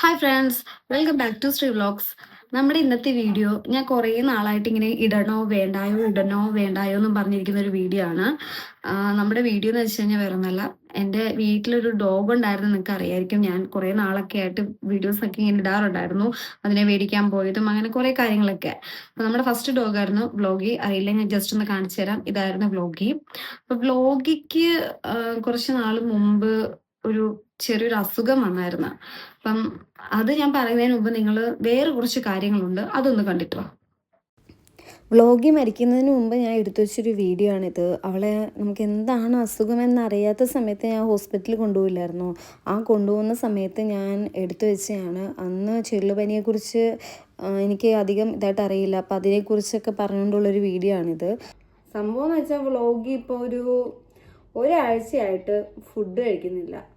Hi friends welcome back to Sree vlogs നമ്മുടെ ഇന്നത്തെ video ഞാൻ കുറേ നാളായിട്ട് ഇങ്ങനെ ഇടണോ വേണ്ടായോ ഇടണോ വേണ്ടായോ എന്നും പറഞ്ഞിരിക്കുന്ന ഒരു വീഡിയോ ആണ്. നമ്മുടെ വീഡിയോ എന്ന് വെച്ച് കഴിഞ്ഞാൽ വേറെ ഒന്നല്ല എന്റെ വീട്ടിലൊരു ഡോഗ് ഉണ്ടായിരുന്നു നിങ്ങൾക്ക് അറിയായിരിക്കും. ഞാൻ കുറേ നാളൊക്കെ ആയിട്ട് വീഡിയോസ് ഒക്കെ ഇങ്ങനെ ഇടാറുണ്ടായിരുന്നു. അതിനെ മേടിക്കാൻ പോയതും അങ്ങനെ കുറേ കാര്യങ്ങളൊക്കെ. അപ്പോൾ നമ്മുടെ ഫസ്റ്റ് ഡോഗ് ആയിരുന്നു ബ്ലോഗി അറിയില്ല ഞാൻ ജസ്റ്റ് ഒന്ന് കാണിച്ചു തരാം. ഇതായിരുന്നു ബ്ലോഗി അപ്പോൾ ബ്ലോഗിക്ക് കുറച്ച് നാൾ മുമ്പ് ഒരു ചെറിയൊരു അസുഖം വന്നായിരുന്നു. അപ്പം അത് ഞാൻ പറയുന്നതിന് മുമ്പ് നിങ്ങൾ വേറെ കുറച്ച് കാര്യങ്ങളുണ്ട് അതൊന്ന് കണ്ടിട്ട് വാ. വ്ളോഗി മരിക്കുന്നതിന് മുമ്പ് ഞാൻ എടുത്തു വെച്ചൊരു വീഡിയോ ആണിത്. അവളെ നമുക്ക് എന്താണ് അസുഖമെന്ന് അറിയാത്ത സമയത്ത് ഞാൻ ഹോസ്പിറ്റലിൽ കൊണ്ടുപോയില്ലായിരുന്നു. ആ കൊണ്ടുപോകുന്ന സമയത്ത് ഞാൻ എടുത്തു വെച്ചതാണ്. അന്ന് ചെള്ളുപനിയെക്കുറിച്ച് എനിക്ക് അധികം ഇതായിട്ട് അറിയില്ല. അപ്പം അതിനെക്കുറിച്ചൊക്കെ പറഞ്ഞുകൊണ്ടുള്ളൊരു വീഡിയോ ആണിത്. സംഭവം എന്ന് വെച്ചാൽ വ്ളോഗി ഇപ്പോൾ ഒരു ഒരാഴ്ചയായിട്ട് ഫുഡ് കഴിക്കുന്നില്ല.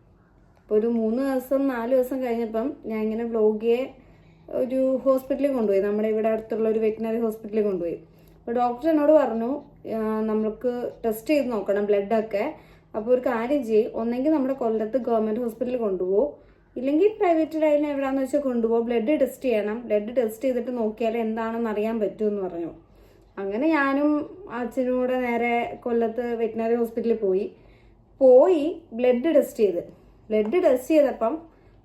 ഇപ്പോൾ ഒരു മൂന്ന് ദിവസം നാല് ദിവസം കഴിഞ്ഞപ്പം ഞാൻ ഇങ്ങനെ വ്ളോഗിയെ ഒരു ഹോസ്പിറ്റലിൽ കൊണ്ടുപോയി. നമ്മുടെ ഇവിടെ അടുത്തുള്ള ഒരു വെറ്റിനറി ഹോസ്പിറ്റലിൽ കൊണ്ടുപോയി. അപ്പോൾ ഡോക്ടർ എന്നോട് പറഞ്ഞു നമ്മൾക്ക് ടെസ്റ്റ് ചെയ്ത് നോക്കണം ബ്ലഡൊക്കെ. അപ്പോൾ ഒരു കാര്യം ചെയ്യും. ഒന്നെങ്കിൽ നമ്മുടെ കൊല്ലത്ത് ഗവൺമെന്റ് ഹോസ്പിറ്റലിൽ കൊണ്ടുപോകും ഇല്ലെങ്കിൽ പ്രൈവറ്റ് ആയാലും എവിടെയാണെന്ന് വെച്ചാൽ കൊണ്ടുപോകും ബ്ലഡ് ടെസ്റ്റ് ചെയ്യണം. ബ്ലഡ് ടെസ്റ്റ് ചെയ്തിട്ട് നോക്കിയാൽ എന്താണെന്ന് അറിയാൻ പറ്റുമെന്ന് പറഞ്ഞു. അങ്ങനെ ഞാനും അച്ഛനും കൂടെ നേരെ കൊല്ലത്ത് വെറ്റിനറി ഹോസ്പിറ്റലിൽ പോയി. പോയി ബ്ലഡ് ടെസ്റ്റ് ചെയ്ത്. ബ്ലഡ് ടെസ്റ്റ് ചെയ്തപ്പം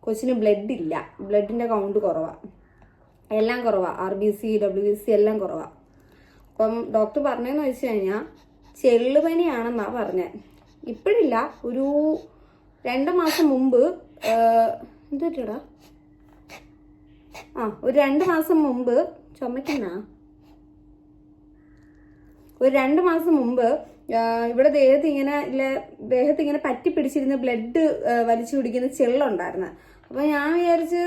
കൊച്ചിന് ബ്ലഡ് ഇല്ല. ബ്ലഡിന്റെ കൗണ്ട് കുറവാണ് എല്ലാം കുറവാണ് R B C W B C എല്ലാം കുറവാണ് അപ്പം ഡോക്ടർ പറഞ്ഞതെന്ന് വെച്ച് കഴിഞ്ഞാൽ ചെള്ളുപനിയാണെന്നാണ് പറഞ്ഞത് ഇപ്പോഴില്ല ഒരു രണ്ട് മാസം മുമ്പ് എന്തുപറ്റിയടാ ആ ഒരു രണ്ട് മാസം മുമ്പ് ചുമക്കുന്ന? ഒരു രണ്ട് മാസം മുമ്പ് ഇവിടെ ദേഹത്ത് ഇങ്ങനെ ദേഹത്ത് ഇങ്ങനെ പറ്റി പിടിച്ചിരുന്ന ബ്ലഡ് വലിച്ചു പിടിക്കുന്ന ചെള്ളുണ്ടായിരുന്നു. അപ്പൊ ഞാൻ വിചാരിച്ച്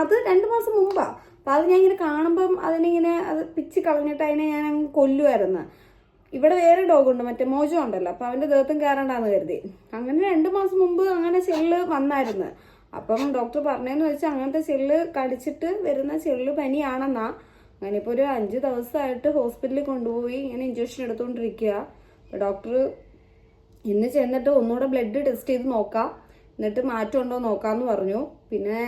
അത് രണ്ട് മാസം മുമ്പാ. അപ്പൊ അത് ഞാൻ ഇങ്ങനെ കാണുമ്പം അതിനിങ്ങനെ അത് പിച്ച് കളഞ്ഞിട്ട് അതിനെ ഞാൻ കൊല്ലുമായിരുന്നു ഇവിടെ വേറെ ഡോഗ് ഉണ്ട് മറ്റേ മോജോ ഉണ്ടല്ലോ. അപ്പൊ അവന്റെ ദേഹത്തും കയറണ്ടാന്ന് കരുതി. അങ്ങനെ രണ്ട് മാസം മുമ്പ് അങ്ങനെ ചെള്ള് വന്നായിരുന്നു. അപ്പം ഡോക്ടർ പറഞ്ഞതെന്ന് വെച്ചാൽ അങ്ങനത്തെ ചെള്ള് കടിച്ചിട്ട് വരുന്ന ചെള്ള് പനിയാണെന്നാ. അങ്ങനെ ഇപ്പോൾ ഒരു അഞ്ച് ദിവസമായിട്ട് ഹോസ്പിറ്റലിൽ കൊണ്ടുപോയി ഇങ്ങനെ ഇഞ്ചക്ഷൻ എടുത്തുകൊണ്ടിരിക്കുക ഡോക്ടർ ഇന്ന് ചെന്നിട്ട് ഒന്നുകൂടെ ബ്ലഡ് ടെസ്റ്റ് ചെയ്ത് നോക്കാം. എന്നിട്ട് മാറ്റം ഉണ്ടോ നോക്കാമെന്ന് പറഞ്ഞു. പിന്നെ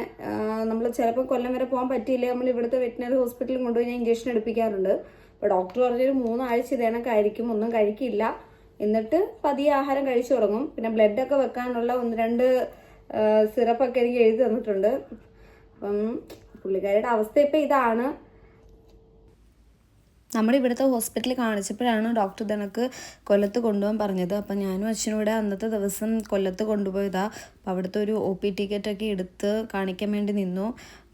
നമ്മൾ ചിലപ്പോൾ കൊല്ലം വരെ പോകാൻ പറ്റിയില്ല? നമ്മൾ ഇവിടുത്തെ വെറ്റിനറി ഹോസ്പിറ്റലിൽ കൊണ്ടുപോയി ഞാൻ ഇഞ്ചക്ഷൻ എടുപ്പിക്കാറുണ്ട്. അപ്പോൾ ഡോക്ടർ പറഞ്ഞൊരു മൂന്നാഴ്ച ഇതേണക്കായിരിക്കും ഒന്നും കഴിക്കില്ല. എന്നിട്ട് പതിയെ ആഹാരം കഴിച്ചു തുടങ്ങും. പിന്നെ ബ്ലഡൊക്കെ വെക്കാനുള്ള ഒന്ന് രണ്ട് സിറപ്പൊക്കെ എനിക്ക് എഴുതി തന്നിട്ടുണ്ട്. അപ്പം പുള്ളിക്കാരിയുടെ അവസ്ഥ ഇപ്പം ഇതാണ്. നമ്മുടെ ഇവിടുത്തെ ഹോസ്പിറ്റലിൽ കാണിച്ചപ്പോഴാണ് ഡോക്ടർ തനക്ക് കൊല്ലത്ത് കൊണ്ടുപോകാൻ പറഞ്ഞത്. അപ്പം ഞാനും അച്ഛനും കൂടെ അന്നത്തെ ദിവസം കൊല്ലത്ത് കൊണ്ടുപോയതാണ് അപ്പോൾ അവിടുത്തെ ഒരു ഒ പി ടിക്കറ്റൊക്കെ എടുത്ത് കാണിക്കാൻ വേണ്ടി നിന്നു.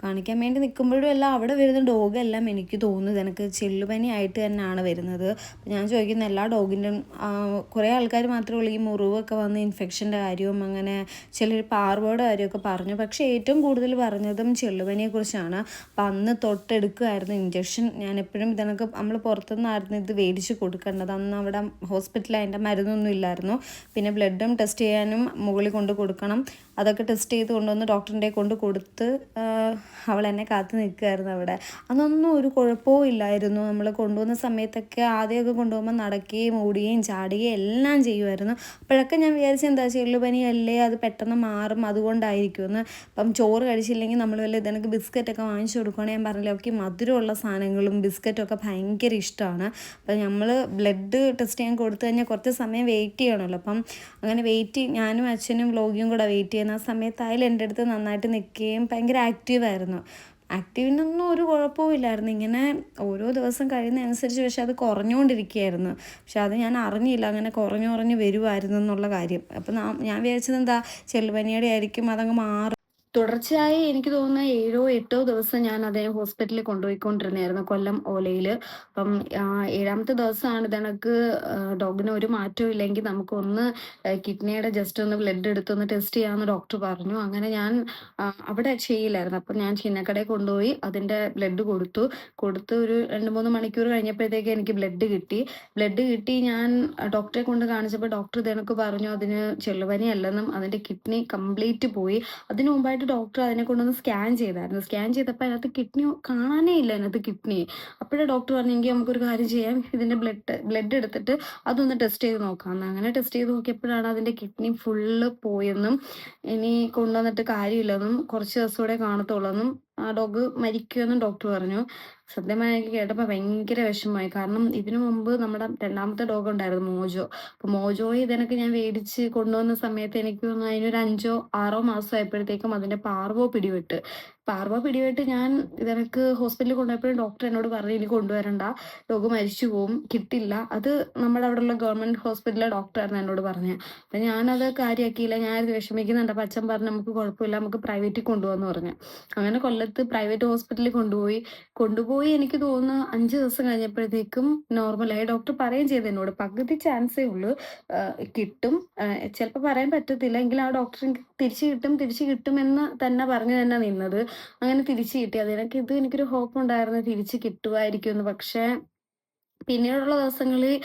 കാണിക്കാൻ വേണ്ടി നിൽക്കുമ്പോഴും എല്ലാം അവിടെ വരുന്ന ഡോഗ് എല്ലാം എനിക്ക് തോന്നുന്നത് എനിക്ക് ചെല്ലുപനി ആയിട്ട് തന്നെയാണ് വരുന്നത് ഞാൻ ചോദിക്കുന്ന എല്ലാ ഡോഗിന്റെ കുറേ ആൾക്കാർ മാത്രമേ ഉള്ളൂ ഈ മുറിവൊക്കെ വന്ന് ഇൻഫെക്ഷന്റെ കാര്യവും അങ്ങനെ ചിലർ പാർവയുടെ കാര്യമൊക്കെ പറഞ്ഞു. പക്ഷേ ഏറ്റവും കൂടുതൽ പറഞ്ഞതും ചെള്ളുപനിയെക്കുറിച്ചാണ് അപ്പം അന്ന് തൊട്ടെടുക്കുമായിരുന്നു ഇഞ്ചക്ഷൻ ഞാൻ എപ്പോഴും ഇതിനൊക്കെ നമ്മൾ പുറത്തുനിന്നായിരുന്നു ഇത് മേടിച്ച് കൊടുക്കേണ്ടത്. അന്ന് അവിടെ ഹോസ്പിറ്റലിൽ അതിന്റെ മരുന്നൊന്നും ഇല്ലായിരുന്നു. പിന്നെ ബ്ലഡും ടെസ്റ്റ് ചെയ്യാനും മുകളിൽ കൊണ്ട് കൊടുക്കണം. അതൊക്കെ ടെസ്റ്റ് ചെയ്ത് കൊണ്ടുവന്ന് ഡോക്ടറിന്റെ കൊണ്ട് കൊടുത്ത് അവൾ എന്നെ കാത്തു നിൽക്കുമായിരുന്നു അവിടെ. അന്നൊന്നും ഒരു കുഴപ്പവും ഇല്ലായിരുന്നു. നമ്മൾ കൊണ്ടുവന്ന സമയത്തൊക്കെ ആദ്യമൊക്കെ കൊണ്ടുപോകുമ്പോൾ നടക്കുകയും ഓടുകയും ചാടുകയും എല്ലാം ചെയ്യുമായിരുന്നു അപ്പോഴൊക്കെ ഞാൻ വിചാരിച്ചു എന്താ ചെള്ളുപനി അല്ലേ അത് പെട്ടെന്ന് മാറും അതുകൊണ്ടായിരിക്കുമെന്ന്. അപ്പം ചോറ് കഴിച്ചില്ലെങ്കിൽ നമ്മൾ വല്ല ഇതിനൊക്കെ ബിസ്ക്കറ്റൊക്കെ വാങ്ങിച്ചു കൊടുക്കുകയാണെങ്കിൽ ഞാൻ പറഞ്ഞില്ല അവർക്ക് മധുരമുള്ള സാധനങ്ങളും ബിസ്ക്കറ്റൊക്കെ ഭയങ്കര ഇഷ്ടമാണ്. അപ്പം നമ്മൾ ബ്ലഡ് ടെസ്റ്റ് ചെയ്യാൻ കൊടുത്തു കഴിഞ്ഞാൽ കുറച്ച് സമയം വെയിറ്റ് ചെയ്യണമല്ലോ. അപ്പം അങ്ങനെ വെയിറ്റ് ഞാനും അച്ഛനും വ്ലോഗിയും കൂടെ വെയിറ്റ് ചെയ്യുന്ന ആ സമയത്തായാലും എന്റെ അടുത്ത് നന്നായിട്ട് നിൽക്കുകയും ഭയങ്കര ആക്റ്റീവായിരുന്നു ആക്റ്റീവിനൊന്നും ഒരു കുഴപ്പവും ഇല്ലായിരുന്നു. ഇങ്ങനെ ഓരോ ദിവസം കഴിയുന്നതനുസരിച്ച് പക്ഷെ അത് കുറഞ്ഞുകൊണ്ടിരിക്കുകയായിരുന്നു. പക്ഷെ അത് ഞാൻ അറിഞ്ഞില്ല. അങ്ങനെ കുറഞ്ഞു കുറഞ്ഞു വരുമായിരുന്നു എന്നുള്ള കാര്യം. അപ്പം ഞാൻ വിചാരിച്ചത് എന്താ ചെല്ലുപനിയുടെ ആയിരിക്കും അതങ്ങ് മാറും തുടർച്ചയായി എനിക്ക് തോന്നുന്ന ഏഴോ എട്ടോ ദിവസം ഞാൻ അദ്ദേഹം ഹോസ്പിറ്റലിൽ കൊണ്ടുപോയിക്കൊണ്ടിരുന്നായിരുന്നു കൊല്ലം ഓലയിൽ അപ്പം ഏഴാമത്തെ ദിവസമാണ് ഇതണക്ക് ഡോഗിന് ഒരു മാറ്റവും ഇല്ലെങ്കിൽ നമുക്കൊന്ന് കിഡ്നിയുടെ ജസ്റ്റ് ഒന്ന് ബ്ലഡ് എടുത്തൊന്ന് ടെസ്റ്റ് ചെയ്യാമെന്ന് ഡോക്ടർ പറഞ്ഞു. അങ്ങനെ ഞാൻ അവിടെ ചെയ്യില്ലായിരുന്നു. അപ്പം ഞാൻ ചിന്നക്കടയിൽ കൊണ്ടുപോയി അതിന്റെ ബ്ലഡ് കൊടുത്തു. കൊടുത്ത് ഒരു രണ്ട് മൂന്ന് മണിക്കൂർ കഴിഞ്ഞപ്പോഴത്തേക്ക് എനിക്ക് ബ്ലഡ് കിട്ടി. ബ്ലഡ് കിട്ടി ഞാൻ ഡോക്ടറെ കൊണ്ട് കാണിച്ചപ്പോൾ ഡോക്ടർ ഇതണക്ക് പറഞ്ഞു അതിന് ചെള്ളുപനി അല്ലെന്നും അതിന്റെ കിഡ്നി കംപ്ലീറ്റ് പോയി. അതിനു മുമ്പായിട്ട് എന്നിട്ട് ഡോക്ടർ അതിനെ കൊണ്ടൊന്ന് സ്കാൻ ചെയ്തായിരുന്നു. സ്കാൻ ചെയ്തപ്പോൾ അതിനകത്ത് കിഡ്നി കാണാനേ ഇല്ല അതിനകത്ത് കിഡ്നി അപ്പോഴേ ഡോക്ടർ പറഞ്ഞെങ്കിൽ നമുക്കൊരു കാര്യം ചെയ്യാം. ഇതിന്റെ ബ്ലഡ് ബ്ലഡ് എടുത്തിട്ട് അതൊന്ന് ടെസ്റ്റ് ചെയ്ത് നോക്കാം. അങ്ങനെ ടെസ്റ്റ് ചെയ്ത് നോക്കിയപ്പോഴാണ് അതിന്റെ കിഡ്നി ഫുള്ള് പോയെന്നും ഇനി കൊണ്ടുവന്നിട്ട് കാര്യമില്ലെന്നും കുറച്ച് ദിവസം കൂടെ കാണത്തുള്ളൂ എന്നും ആ ഡോഗ് മരിക്കുമെന്ന് ഡോക്ടർ പറഞ്ഞു. സത്യമായി എനിക്ക് കേട്ടപ്പോൾ ഭയങ്കര വിഷമമായി. കാരണം ഇതിനു മുമ്പ് നമ്മുടെ രണ്ടാമത്തെ ഡോഗ് ഉണ്ടായിരുന്നു മോജോ. അപ്പോൾ മോജോയെ ഇതിനൊക്കെ ഞാൻ വേടിച്ച് കൊണ്ടുവന്ന സമയത്ത് എനിക്ക് തോന്നുന്നു അതിനൊരു അഞ്ചോ ആറോ മാസം അതിന്റെ പാർവോ പിടിപെട്ട് പാർവോ പിടിയായിട്ട് ഞാൻ ഇതെനിക്ക് ഹോസ്പിറ്റലിൽ കൊണ്ടുപോയപ്പോഴും ഡോക്ടർ എന്നോട് പറഞ്ഞു ഇനി കൊണ്ടുവരണ്ട. ഡോഗ് മരിച്ചു പോവും. കിട്ടില്ല. അത് നമ്മുടെ അവിടെയുള്ള ഗവൺമെന്റ് ഹോസ്പിറ്റലിലെ ഡോക്ടറായിരുന്നു എന്നോട് പറഞ്ഞത് അപ്പം ഞാനത് കാര്യമാക്കിയില്ല ഞാനത് വിഷമിക്കുന്നുണ്ട്. അപ്പം അച്ഛൻ പറഞ്ഞു നമുക്ക് കുഴപ്പമില്ല. നമുക്ക് പ്രൈവറ്റിൽ കൊണ്ടുപോകാന്ന് പറഞ്ഞു. അങ്ങനെ കൊല്ലത്ത് പ്രൈവറ്റ് ഹോസ്പിറ്റലിൽ കൊണ്ടുപോയി. കൊണ്ടുപോയി എനിക്ക് തോന്നുന്നു അഞ്ച് ദിവസം കഴിഞ്ഞപ്പോഴത്തേക്കും നോർമലായി ഡോക്ടർ പറയുകയും ചെയ്തു എന്നോട് പകുതി ചാൻസേ ഉള്ളൂ. കിട്ടും. ചിലപ്പോൾ പറയാൻ പറ്റത്തില്ല. എങ്കിൽ ആ ഡോക്ടർ തിരിച്ചു കിട്ടും തിരിച്ചു കിട്ടുമെന്ന് തന്നെ പറഞ്ഞു തന്നെ നിന്നത്. അങ്ങനെ തിരിച്ചു കിട്ടി. അതിനൊക്കെ ഇത് എനിക്കൊരു ഹോപ്പ് ഉണ്ടായിരുന്നു തിരിച്ചു കിട്ടുമായിരിക്കും എന്ന് പക്ഷേ പിന്നീടുള്ള ദിവസങ്ങളിൽ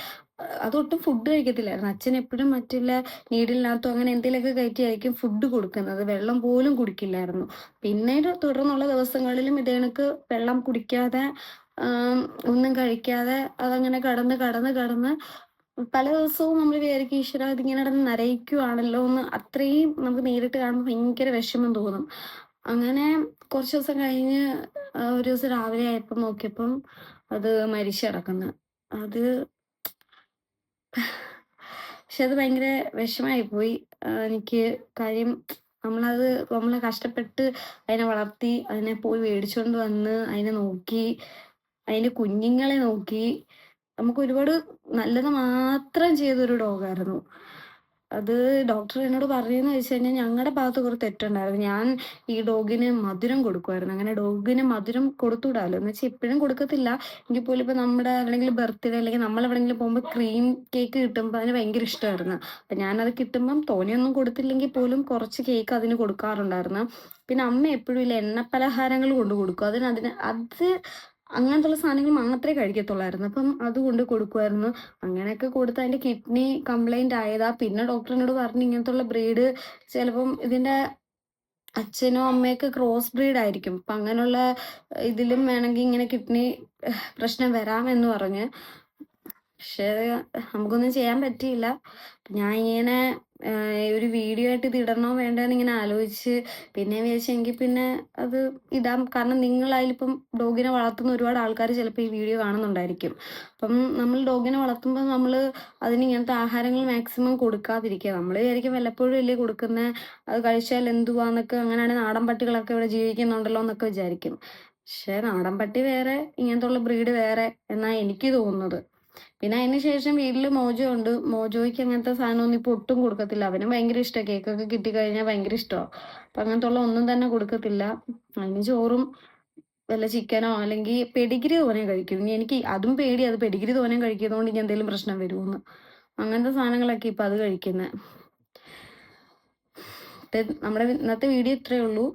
അതൊട്ടും ഫുഡ് കഴിക്കത്തില്ലായിരുന്നു. അച്ഛൻ എപ്പോഴും മറ്റുള്ള നീഡിലിനകത്തോ അങ്ങനെ എന്തെങ്കിലുമൊക്കെ കയറ്റിയായിരിക്കും ഫുഡ് കൊടുക്കുന്നത്. വെള്ളം പോലും കുടിക്കില്ലായിരുന്നു. പിന്നീട് തുടർന്നുള്ള ദിവസങ്ങളിലും ഇതേണക്ക് വെള്ളം കുടിക്കാതെ ഒന്നും കഴിക്കാതെ അതങ്ങനെ കടന്ന് കടന്ന് കടന്ന് പല ദിവസവും നമ്മൾ വിചാരിക്കും ഈശ്വര ഇതിങ്ങനെ നടന്ന് നരയിക്കുവാണല്ലോ എന്ന് അത്രയും നമുക്ക് നേരിട്ട് കാണുമ്പോൾ ഭയങ്കര വിഷമം തോന്നും. അങ്ങനെ കുറച്ച് ദിവസം കഴിഞ്ഞ് ഒരു ദിവസം രാവിലെ ആയപ്പോൾ നോക്കിയപ്പം അത് മരിച്ചു കിടക്കുന്നു. അത് പക്ഷെ അത് ഭയങ്കര വിഷമായി പോയി. എനിക്ക് കാര്യം നമ്മളത് നമ്മൾ കഷ്ടപ്പെട്ട് അതിനെ വളർത്തി അതിനെ പോയി മേടിച്ചുകൊണ്ട് വന്ന് അതിനെ നോക്കി അതിന്റെ കുഞ്ഞുങ്ങളെ നോക്കി നമുക്ക് ഒരുപാട് നല്ലത് മാത്രം ചെയ്തൊരു ഡോഗായിരുന്നു. അത് ഡോക്ടർ എന്നോട് പറയുന്നത് വെച്ച് കഴിഞ്ഞാൽ ഞങ്ങളുടെ ഭാഗത്ത് കുറച്ച് തെറ്റുണ്ടായിരുന്നു. ഞാൻ ഈ ഡോഗിന് മധുരം കൊടുക്കുമായിരുന്നു അങ്ങനെ ഡോഗിന് മധുരം കൊടുത്തുവിടാമല്ലോ എന്ന് വെച്ചാൽ എപ്പോഴും കൊടുക്കത്തില്ല. എങ്കിൽ പോലും ഇപ്പൊ നമ്മുടെ അല്ലെങ്കിൽ ബർത്ത്ഡേ അല്ലെങ്കിൽ നമ്മൾ എവിടെയെങ്കിലും പോകുമ്പോൾ ക്രീം കേക്ക് കിട്ടുമ്പോൾ അതിന് ഭയങ്കര ഇഷ്ടമായിരുന്നു അപ്പൊ ഞാനത് കിട്ടുമ്പം തോനെയൊന്നും കൊടുത്തില്ലെങ്കിൽ പോലും കുറച്ച് കേക്ക് അതിന് കൊടുക്കാറുണ്ടായിരുന്നു. പിന്നെ അമ്മ എപ്പോഴും ഇല്ല എണ്ണ പലഹാരങ്ങൾ കൊണ്ടു കൊടുക്കും. അതിന് അതിന് അത് അങ്ങനത്തുള്ള സാധനങ്ങൾ മാത്രമേ കഴിക്കത്തുള്ളായിരുന്നു. അപ്പം അതുകൊണ്ട് കൊടുക്കുമായിരുന്നു അങ്ങനെയൊക്കെ കൊടുത്ത് അതിന്റെ കിഡ്നി കംപ്ലൈന്റ് ആയതാ. പിന്നെ ഡോക്ടറിനോട് പറഞ്ഞു ഇങ്ങനത്തുള്ള ബ്രീഡ് ചിലപ്പം ഇതിന്റെ അച്ഛനോ അമ്മയൊക്കെ ക്രോസ് ബ്രീഡ് ആയിരിക്കും. അപ്പം അങ്ങനെയുള്ള ഇതിലും വേണമെങ്കിൽ ഇങ്ങനെ കിഡ്നി പ്രശ്നം വരാമെന്ന് പറഞ്ഞ്. പക്ഷേ നമുക്കൊന്നും ചെയ്യാൻ പറ്റിയില്ല. ഞാൻ ഇങ്ങനെ ഒരു വീഡിയോ ആയിട്ട് ഇത് ഇടണോ വേണ്ടെന്ന് ഇങ്ങനെ ആലോചിച്ച് പിന്നെ വിചാരിച്ചെങ്കിൽ പിന്നെ അത് ഇടാം. കാരണം നിങ്ങൾ അതിലിപ്പം ഡോഗിനെ വളർത്തുന്ന ഒരുപാട് ആൾക്കാർ ചിലപ്പോൾ ഈ വീഡിയോ കാണുന്നുണ്ടായിരിക്കും. അപ്പം നമ്മൾ ഡോഗിനെ വളർത്തുമ്പോൾ നമ്മൾ അതിന് ഇങ്ങനത്തെ ആഹാരങ്ങൾ മാക്സിമം കൊടുക്കാതിരിക്കുക. നമ്മൾ വിചാരിക്കും വല്ലപ്പോഴും അല്ലേ കൊടുക്കുന്നത് അത് കഴിച്ചാൽ എന്തുവാന്നൊക്കെ അങ്ങനെയാണ് നാടൻ പട്ടികളൊക്കെ ഇവിടെ ജീവിക്കുന്നുണ്ടല്ലോ എന്നൊക്കെ വിചാരിക്കും. പക്ഷേ നാടൻ പട്ടി വേറെ ഇങ്ങനത്തെ ഉള്ള ബ്രീഡ് വേറെ എന്നാണ് എനിക്ക് തോന്നുന്നത്. പിന്നെ അതിന് ശേഷം വീട്ടിൽ മോജോ ഉണ്ട്. മോജോയ്ക്ക് അങ്ങനത്തെ സാധനമൊന്നും ഇപ്പോൾ ഒട്ടും കൊടുക്കത്തില്ല. അവനും ഭയങ്കര ഇഷ്ടമാണ് കേക്കൊക്കെ കിട്ടിക്കഴിഞ്ഞാൽ ഭയങ്കര ഇഷ്ടമാണ് അപ്പം അങ്ങനത്തെ ഉള്ള ഒന്നും തന്നെ കൊടുക്കത്തില്ല. അതിന് ചോറും വല്ല ചിക്കനോ അല്ലെങ്കിൽ പെഡിഗ്രി തോനെ കഴിക്കും. ഇനി എനിക്ക് അതും പേടി. അത് പെഡിഗ്രി തോനെ കഴിക്കുന്നതുകൊണ്ട് ഇനി എന്തെങ്കിലും പ്രശ്നം വരുമെന്ന് അങ്ങനത്തെ സാധനങ്ങളൊക്കെ ഇപ്പൊ അത് കഴിക്കുന്നത് നമ്മുടെ ഇന്നത്തെ വീഡിയോ ഇത്രയേ ഉള്ളൂ.